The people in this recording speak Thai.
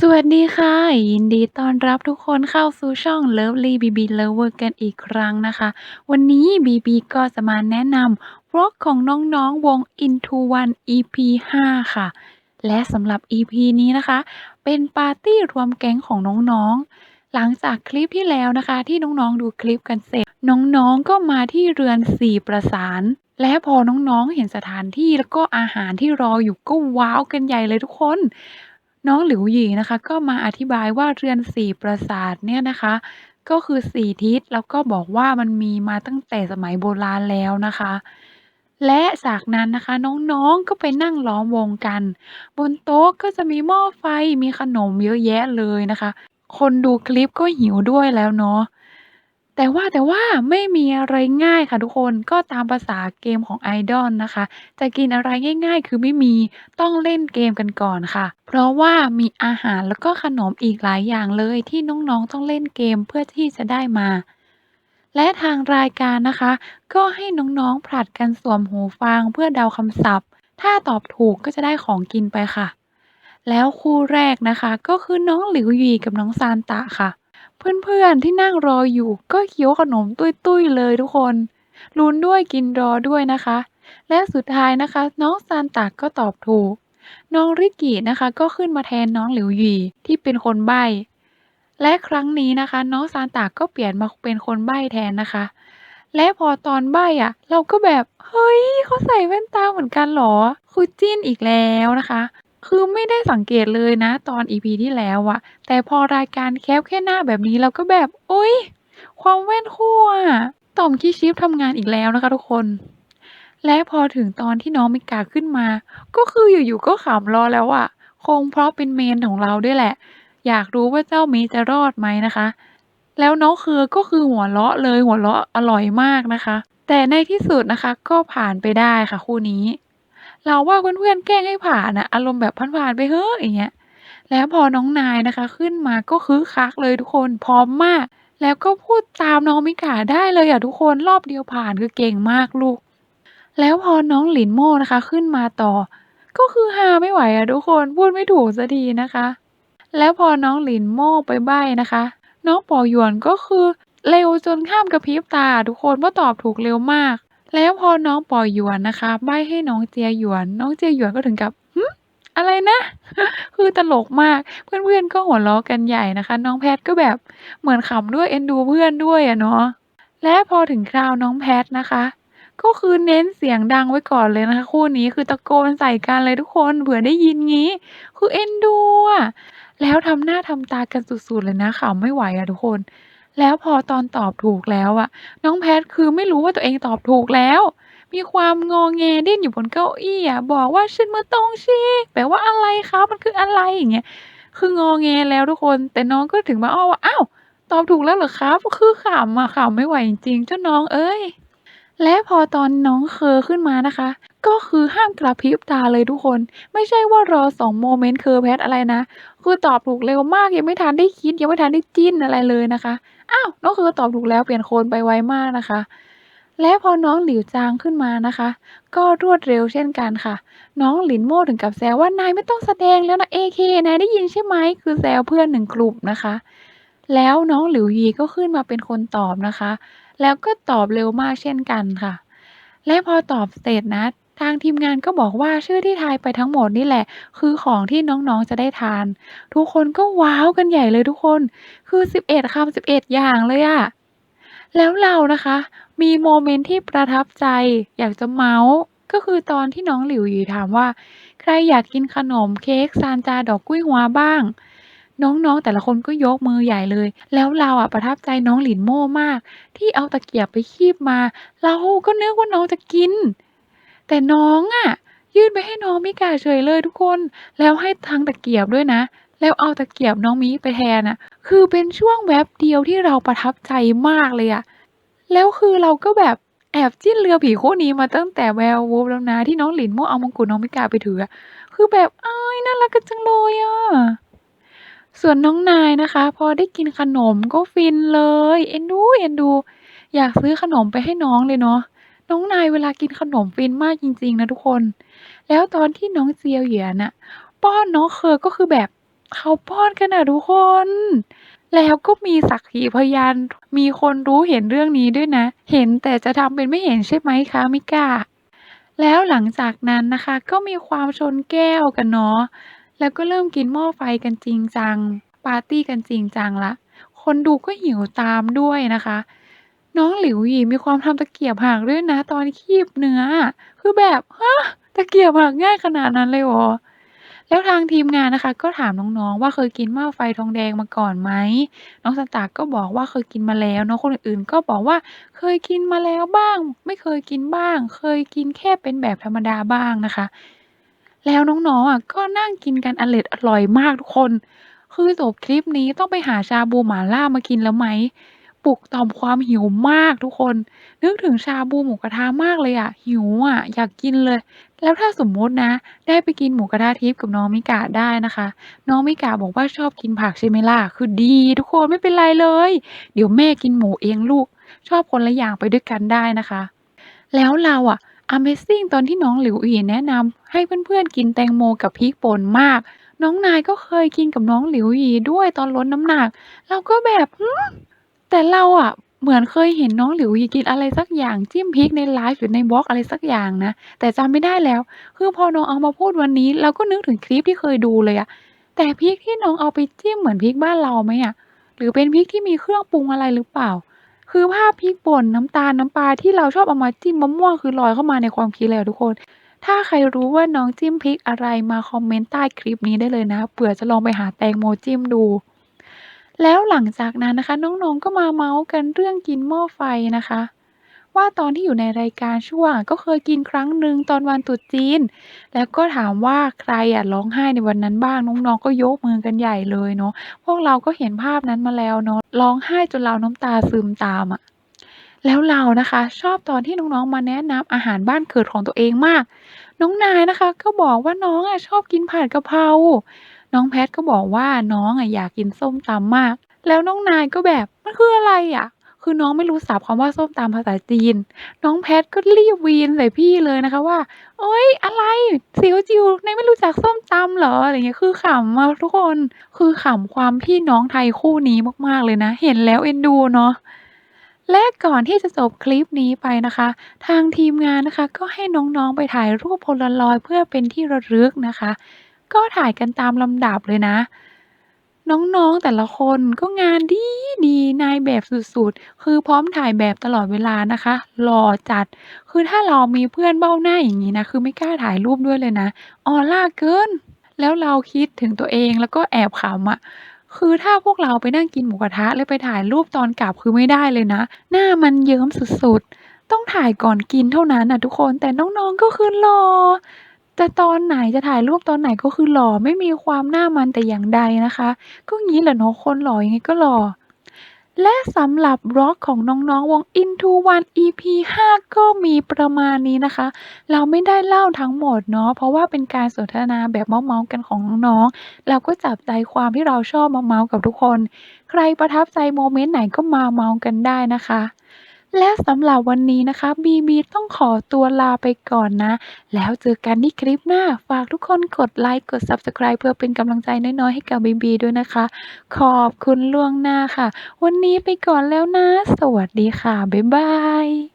สวัสดีค่ะ ยินดีต้อนรับทุกคนเข้าสู่ช่อง Lovely BB Lover กันอีกครั้งนะคะ วันนี้บีบีก็จะมาแนะนำ Vlog ของน้อง ๆ วง Into One EP 5 ค่ะ และสำหรับ EP นี้นะคะ เป็นปาร์ตี้รวมแก๊งของน้อง ๆ หลังจากคลิปที่แล้วนะคะ ที่น้อง ๆ ดูคลิปกันเสร็จ น้อง ๆ ก็มาที่เรือนสี่ประสาน และพอน้อง ๆ เห็นสถานที่แล้วก็อาหารที่รออยู่ก็ว้าวกันใหญ่เลยทุกคน น้องหลิวหยีนะคะ ก็มาอธิบายว่า เรือนสี่ปราสาทเนี่ยนะคะ ก็คือสี่ทิศ แล้วก็บอกว่า มันมีมาตั้งแต่สมัยโบราณแล้วนะคะ และจากนั้นนะคะ น้อง ๆ ก็ไปนั่งล้อมวงกัน บนโต๊ะก็จะมีหม้อไฟ มีขนมเยอะแยะเลยนะคะ คนดูคลิปก็หิวด้วยแล้วเนาะ แต่ว่า แต่ว่าไม่มีอะไรง่ายค่ะทุกคน ก็ตามภาษาเกมของ idol นะคะ จะกินอะไรง่าย ๆ คือไม่มี ต้องเล่นเกมกันก่อนค่ะ เพราะว่ามีอาหาร แล้วก็ขนมอีกหลายอย่างเลยที่น้อง ๆ ต้องเล่นเกมเพื่อที่จะได้มา และทางรายการนะคะ ก็ให้น้อง ๆ ผลัดกันสวมหูฟังเพื่อเดาคำศัพท์ ถ้าตอบถูกก็จะได้ของกินไปค่ะ แล้วคู่แรกนะคะ ก็คือน้องหลิวหยีกับน้องซานตะค่ะ เพื่อนๆที่นั่งรออยู่ก็เคี้ยวขนมตุ้ยๆเลยทุกคนลุ้นด้วยกินรอด้วยนะคะ และสุดท้ายนะคะ น้องซานตะก็ตอบถูก น้องริกินะคะก็ขึ้นมาแทนน้องหลิวหยี่ที่เป็นคนใบ้และครั้งนี้นะคะ น้องซานตะก็เปลี่ยนมาเป็นคนใบ้แทนนะคะ และพอตอนใบ้อะเราก็แบบ เฮ้ยเขาใส่แว่นตาเหมือนกันหรอ คือจิ้นอีกแล้วนะคะ คือไม่ได้สังเกตเลยนะตอน EP ที่แล้วอะ แต่พอรายการแคปแค่หน้าแบบนี้ เราก็แบบ อุ๊ย ความแว่นคู่อะ ต่อมขี้ชิปทำงานอีกแล้วนะคะทุกคน และพอถึงตอนที่น้องมิกาขึ้นมา ก็คืออยู่ๆก็ขำรอแล้วอะคงเพราะเป็น Main ของเราด้วยแหละ อยากรู้ว่าเจ้ามิจะรอดไหมนะคะ แล้วน้องเคอก็คือหัวเราะเลยหัวเราะอร่อยมากนะคะ แต่ในที่สุดนะคะก็ผ่านไปได้ค่ะคู่นี้ เราว่าเพื่อนๆแกล้งให้ผ่านน่ะอารมณ์แบบผ่านๆไปเหออย่างเงี้ย แล้วพอน้องนายนะคะ ขึ้นมาก็คึกคักเลยทุกคนพร้อมมาก แล้วก็พูดตามน้องมิกาได้เลยอะทุกคนรอบเดียวผ่านคือเก่งมากลูก แล้วพอน้องหลินโม่นะคะ ขึ้นมาต่อ ก็คือฮาไม่ไหวอะทุกคนพูดไม่ถูกสักทีนะคะ แล้วพอน้องหลินโม่ไปใบ้นะคะ น้องปอหยวนก็คือเร็วจนข้ามกระพริบตาทุกคนเพราะตอบถูกเร็วมาก แล้วพอน้องป๋อหยวนนะคะ ใบ้ให้น้องเจียหยวน น้องเจียหยวนก็ถึงกับหืออะไรนะ คือตลกมาก เพื่อนๆก็หัวเราะกันใหญ่นะคะ น้องแพทก็แบบเหมือนขำด้วยเอ็นดูเพื่อนด้วยอะเนาะ และพอถึงคราวน้องแพทนะคะ ก็คือเน้นเสียงดังไว้ก่อนเลยนะคะ คู่นี้คือตะโกนใส่กันเลยทุกคนเผื่อได้ยินงี้ คือเอ็นดูอะแล้วทำหน้าทำตากันสุดๆเลยนะขำไม่ไหวอะทุกคน แล้วพอตอนตอบถูกแล้วอะน้องแพทคือไม่รู้ว่าตัวเองตอบถูกแล้ว มีความงอแงดิ้นอยู่บนเก้าอี้อะบอกว่า"ฉันมาตรงชิ"แปลว่าอะไรคะมันคืออะไรอย่างเงี้ยคืองอแงแล้วทุกคน แต่น้องก็ถึงมาอ้อว่า"อ้าวตอบถูกแล้วเหรอครับ?"คือขำอะขำไม่ไหวจริงๆเจ้าน้องเอ๊ยและพอตอนน้องเคอขึ้นมานะคะ ก็คือห้ามกระพริบตาเลยทุกคน ไม่ใช่ว่ารอสองโมเมนต์เคอแพทอะไรนะ คือตอบถูกเร็วมากยังไม่ทันได้คิดยังไม่ทันได้จิ้นอะไรเลยนะคะอ้าวน้องเคอตอบถูกแล้วเปลี่ยนโคนไปไวมากนะคะ และพอน้องหลิวจางขึ้นมานะคะ ก็รวดเร็วเช่นกันค่ะ น้องหลินโม่ถึงกับแซวว่า"นายไม่ต้องแสดงแล้วนะ AK นายได้ยินใช่ไหม?"คือแซวเพื่อน1กลุ่มนะคะ แล้วน้องหลิวยีก็ขึ้นมาเป็นคนตอบนะคะ แล้วก็ตอบเร็วมากเช่นกันค่ะ และพอตอบเสร็จนะ ทางทีมงานก็บอกว่า ชื่อที่ทายไปทั้งหมดนี่แหละ คือของที่น้อง ๆ จะได้ทาน ทุกคนก็ว้าวกันใหญ่เลยทุกคน คือ 11คำ11 อย่างเลยอะแล้วเรานะคะ มีโมเมนต์ที่ประทับใจ อยากจะเมาท์ก็คือตอนที่น้องหลิวหยีถามว่า"ใครอยากกินขนมเค้กซานจาดอกกุ้ยฮวบ้าง?"น้องๆ แต่ละคนก็ยกมือใหญ่เลย แล้วเราอะประทับใจน้องหลินโม่มาก ที่เอาตะเกียบไปคีบมา เราก็นึกว่าน้องจะกิน แต่น้องอะยื่นไปให้น้องมิกาเฉยเลยทุกคน แล้วให้ทั้งตะเกียบด้วยนะ แล้วเอาตะเกียบน้องมิไปแทนน่ะ คือเป็นช่วงแวบเดียวที่เราประทับใจมากเลยอะแล้วคือเราก็แบบแอบจิ้นเรือผีคู่นี้มาตั้งแต่ Werewolf แล้วนะที่น้องหลินโม่เอามงกุฎน้องมิกาไปถือ คือแบบเอ๊ยน่ารักกันจังเลยอะส่วนน้องนายนะคะ พอได้กินขนมก็ฟินเลย เอ็นดูเอ็นดู อยากซื้อขนมไปให้น้องเลยเนาะ น้องนายเวลากินขนมฟินมากจริง ๆ นะทุกคน แล้วตอนที่น้องเจียวเหยียนน่ะป้อนน้องเคอก็คือแบบเขาป้อนกันนะทุกคน แล้วก็มีสักขีพยาน มีคนรู้เห็นเรื่องนี้ด้วยนะ เห็นแต่จะทำเป็นไม่เห็นใช่ไหมคะมิก้าแล้วหลังจากนั้นนะคะ ก็มีความชนแก้วกันเนาะ แล้วก็เริ่มกินหม้อไฟกันจริงจัง ปาร์ตี้กันจริงจังล้วคนดูก็หิวตามด้วยนะคะ น้องหลิวหยีมีความทำตะเกียบหักด้วยนะ ตอนคีบเนื้อ คือแบบฮะ!ตะเกียบหักง่ายขนาดนั้นเลยเหรอ?แล้วทางทีมงานนะคะ ก็ถามน้องๆว่าเคยกินหม้อไฟทองแดงมาก่อนไหม?น้องสตาร์กก็บอกว่าเคยกินมาแล้วเนาะคนอื่นๆก็บอกว่าเคยกินมาแล้วบ้าง ไม่เคยกินบ้าง เคยกินแค่เป็นแบบธรรมดาบ้างนะคะ แล้วน้องๆอะก็นั่งกินกันอร็ดอร่อยมากทุกคน คือจบคลิปนี้ต้องไปหาชาบูหม่าล่ามากินแล้วไหม ปลุกต่อมความหิวมากทุกคน นึกถึงชาบูหมูกระทะมากเลยอะหิวอะอยากกินเลย แล้วถ้าสมมุตินะ ได้ไปกินหมูกระทะทิพย์กับน้องมิกาได้นะคะ น้องมิกาบอกว่าชอบกินผักใช่ไหมล่ะคือดีทุกคนไม่เป็นไรเลย เดี๋ยวแม่กินหมูเองลูก ชอบคนละอย่างไปด้วยกันได้นะคะ แล้วเราอะ Amazing ตอนที่น้องหลิวหยี่แนะนำให้เพื่อนๆกินแตงโมกับพริกป่นมาก น้องนายก็เคยกินกับน้องหลิวหยี่ด้วยตอนลดน้ำหนัก เราก็แบบ แต่เราอะเหมือนเคยเห็นน้องหลิวหยีกินอะไรสักอย่างจิ้มพริกในไลฟ์หรือใน Vlog อะไรสักอย่างนะ แต่จำไม่ได้แล้ว คือพอน้องเอามาพูดวันนี้ เราก็นึกถึงคลิปที่เคยดูเลยอะแต่พริกที่น้องเอาไปจิ้มเหมือนพริกบ้านเราไหมอะ?หรือเป็นพริกที่มีเครื่องปรุงอะไรหรือเปล่า?คือภาพพริกป่นน้ำตาลน้ำปลาที่เราชอบเอามาจิ้มมะม่วงคือลอยเข้ามาในความคิดเลยทุกคน ถ้าใครรู้ว่าน้องจิ้มพริกอะไรมาคอมเมนต์ใต้คลิปนี้ได้เลยนะเผื่อจะลองไปหาแตงโมจิ้มดู แล้วหลังจากนั้นนะคะ น้อง ๆ ก็มาเมาท์กันเรื่องกินหม้อไฟนะคะ ว่าตอนที่อยู่ในรายการช่วงก็เคยกินครั้งหนึ่งตอนวันตรุษจีน แล้วก็ถามว่าใครอะร้องไห้ในวันนั้นบ้าง น้อง ๆ ก็ยกมือกันใหญ่เลยเนาะพวกเราก็เห็นภาพนั้นมาแล้วเนาะร้องไห้จนเราน้ำตาซึมตามอะแล้วเรานะคะ ชอบตอนที่น้องๆมาแนะนำอาหารบ้านเกิดของตัวเองมาก น้องนายนะคะ ก็บอกว่าน้องอะชอบกินผัดกะเพรา น้องแพทก็บอกว่าน้องอะอยากกินส้มตำมาก แล้วน้องนายก็แบบ"มันคืออะไรอะ?"คือน้องไม่รู้ศัพท์คำว่า ส้มตำภาษาจีน น้องแพทก็รีบวีนใส่พี่เลยนะคะว่า"โอ๊ย อะไร จิ๋วจิ๋ว นายไม่รู้จักส้มตำเหรอ?"อะไรอย่างเงี้ย คือขำอะทุกคน คือขำความพี่น้องไทยคู่นี้มาก ๆ เลยนะ เห็นแล้วเอ็นดูเนาะ และก่อนที่จะจบคลิปนี้ไปนะคะ ทางทีมงานนะคะ ก็ให้น้อง ๆ ไปถ่ายรูป Polaroid เพื่อเป็นที่ระลึกนะคะ ก็ถ่ายกันตามลำดับเลยนะ น้องๆแต่ละคนก็งานดีดีนายแบบสุดๆ คือพร้อมถ่ายแบบตลอดเวลานะคะหล่อจัด คือถ้าเรามีเพื่อนเบ้าหน้าอย่างงี้นะ คือไม่กล้าถ่ายรูปด้วยเลยนะออราเกิน แล้วเราคิดถึงตัวเองแล้วก็แอบขำอะคือถ้าพวกเราไปนั่งกินหมูกระทะแล้วไปถ่ายรูปตอนกลับคือไม่ได้เลยนะ หน้ามันเยิ้มสุดๆ ต้องถ่ายก่อนกินเท่านั้นนะทุกคนแต่น้องๆก็คือหล่อ จะตอนไหน จะถ่ายรูปตอนไหน ก็คือหล่อ ไม่มีความหน้ามันแต่อย่างใดนะคะ ก็งี้แหละเนาะ คนหล่อยังไงก็หล่อ และสำหรับ Vlog ของน้อง ๆ วง INTO1 EP 5 ก็มีประมาณนี้นะคะ เราไม่ได้เล่าทั้งหมดเนาะ เพราะว่าเป็นการสนทนาแบบเมาท์ๆกันของน้องๆ เราก็จับใจความที่เราชอบมาเมาท์กับทุกคน ใครประทับใจโมเมนต์ไหนก็มาเมาท์กันได้นะคะ และสำหรับวันนี้นะคะ บีบีต้องขอตัวลาไปก่อนนะ แล้วเจอกันที่คลิปหน้า ฝากทุกคนกดไลค์ กด Subscribe เพื่อเป็นกำลังใจน้อยๆ ให้กับบีบีด้วยนะคะ ขอบคุณล่วงหน้าค่ะ วันนี้ไปก่อนแล้วนะ สวัสดีค่ะ บ๊ายบาย